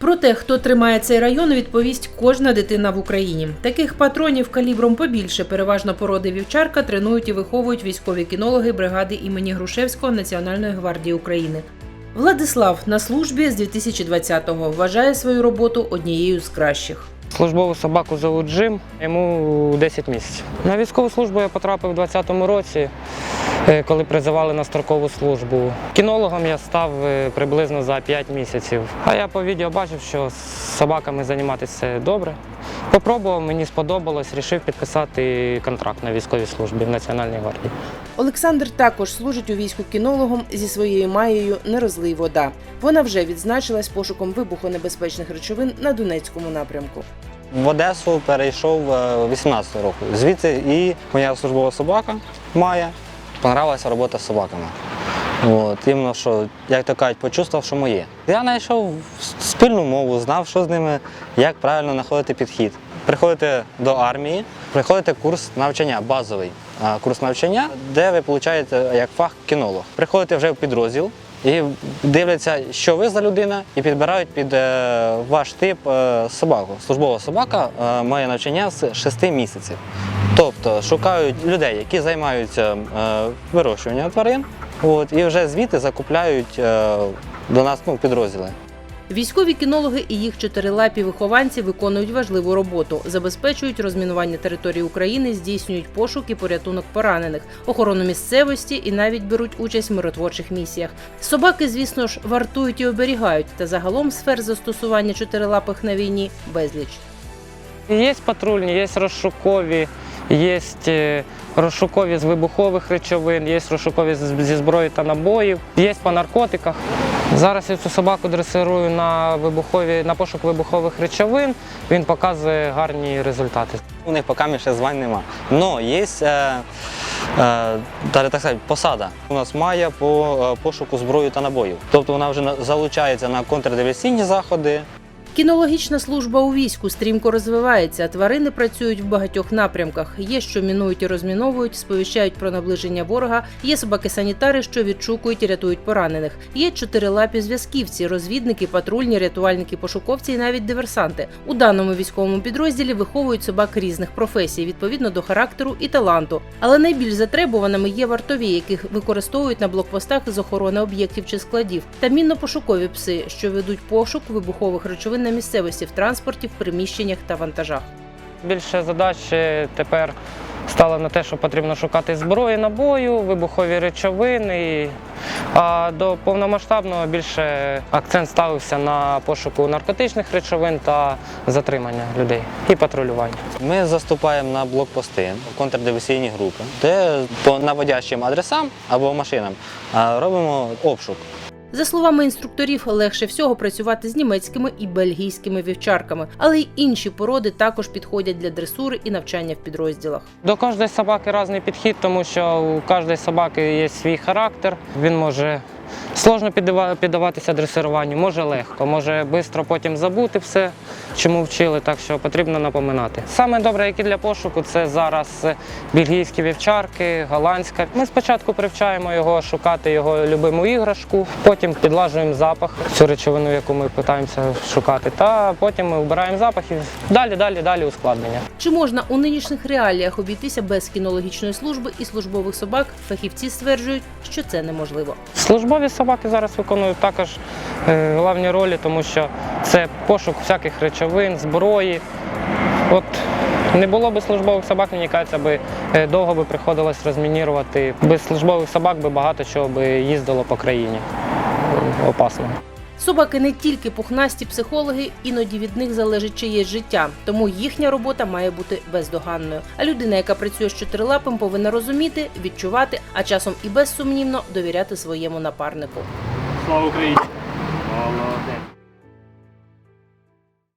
Про те, хто тримає цей район, відповість кожна дитина в Україні. Таких патронів калібром побільше, переважно породи вівчарка, тренують і виховують військові кінологи бригади імені Грушевського Національної гвардії України. Владислав на службі з 2020-го вважає свою роботу однією з кращих. Службову собаку зовут Джим, йому 10 місяців. На військову службу я потрапив у 2020 році, коли призивали на строкову службу. Кінологом я став е, приблизно за 5 місяців. А я по відео бачив, що з собаками займатися добре. Попробував, мені сподобалось, рішив підписати контракт на військовій службі в Національній гвардії. Олександр також служить у війську кінологом зі своєю маєю «Не розлий вода. Вона вже відзначилась пошуком вибухонебезпечних речовин на Донецькому напрямку. В Одесу перейшов е, 18 року. Звідти і моя службова собака Майя. Понравилася робота з собаками. От, іменно, що, як то кажуть, почувствував, що моє. Я знайшов спільну мову, знав, що з ними, як правильно знаходити підхід. Приходите до армії, приходите курс навчання, базовий курс навчання, де ви получаєте як фах кінолог. Приходите вже в підрозділ і дивляться, що ви за людина, і підбирають під е, ваш тип е, собаку. Службова собака е, має навчання з 6 місяців. Тобто шукають людей, які займаються е, вирощуванням тварин, от, і вже звідти закупляють е, до нас ну, підрозділи. Військові кінологи і їх чотирилапі вихованці виконують важливу роботу, забезпечують розмінування території України, здійснюють пошук і порятунок поранених, охорону місцевості і навіть беруть участь в миротворчих місіях. Собаки, звісно ж, вартують і оберігають, та загалом сфер застосування чотирилапих на війні безліч. Є патрульні, є розшукові, є е, розшукові з вибухових речовин, є розшукові зі зброї та набоїв, є по наркотиках. Зараз я цю собаку дресирую на вибухові на пошук вибухових речовин. Він показує гарні результати. У них поки ще звань нема. Но є е, е, так сказати, посада. У нас має по е, пошуку зброї та набоїв. Тобто вона вже залучається на контрдиверсійні заходи. Кінологічна служба у війську стрімко розвивається. Тварини працюють в багатьох напрямках. Є, що мінують і розміновують, сповіщають про наближення ворога. Є собаки-санітари, що відшукують і рятують поранених. Є чотирилапі зв'язківці, розвідники, патрульні, рятувальники, пошуковці і навіть диверсанти. У даному військовому підрозділі виховують собак різних професій відповідно до характеру і таланту. Але найбільш затребуваними є вартові, яких використовують на блокпостах з охорони об'єктів чи складів, та мінно-пошукові пси, що ведуть пошук вибухових речовин на місцевості в транспорті, в приміщеннях та вантажах. Більше задач е, тепер стало на те, що потрібно шукати зброю, набою, вибухові речовини. А до повномасштабного більше акцент ставився на пошуку наркотичних речовин та затримання людей і патрулювання. Ми заступаємо на блокпости, контрдиверсійні групи, де по наводящим адресам або машинам робимо обшук. За словами інструкторів, легше всього працювати з німецькими і бельгійськими вівчарками, але й інші породи також підходять для дресури і навчання в підрозділах. До кожної собаки різний підхід, тому що у кожної собаки є свій характер. Він може сложно піддаватися дресируванню, може легко, може швидко потім забути все, чому вчили, так що потрібно напоминати. Саме добре, як і для пошуку, це зараз бельгійські вівчарки, голландська. Ми спочатку привчаємо його шукати його любиму іграшку, потім підлажуємо запах, цю речовину, яку ми намагаємося шукати, та потім ми вбираємо запах і далі, далі, далі ускладнення. Чи можна у нинішніх реаліях обійтися без кінологічної служби і службових собак? Фахівці стверджують, що це неможливо. Службові собаки зараз виконують також е, головні ролі, тому що це пошук всяких речовин, зброї. От не було б службових собак, мені кажеться, би е, довго би приходилось розмінірувати. Без службових собак би багато чого би їздило по країні. Е, Опасно. Собаки не тільки пухнасті психологи, іноді від них залежить чиєсь життя, тому їхня робота має бути бездоганною. А людина, яка працює з чотирилапим, повинна розуміти, відчувати, а часом і безсумнівно довіряти своєму напарнику. Слава Україні! Молодець!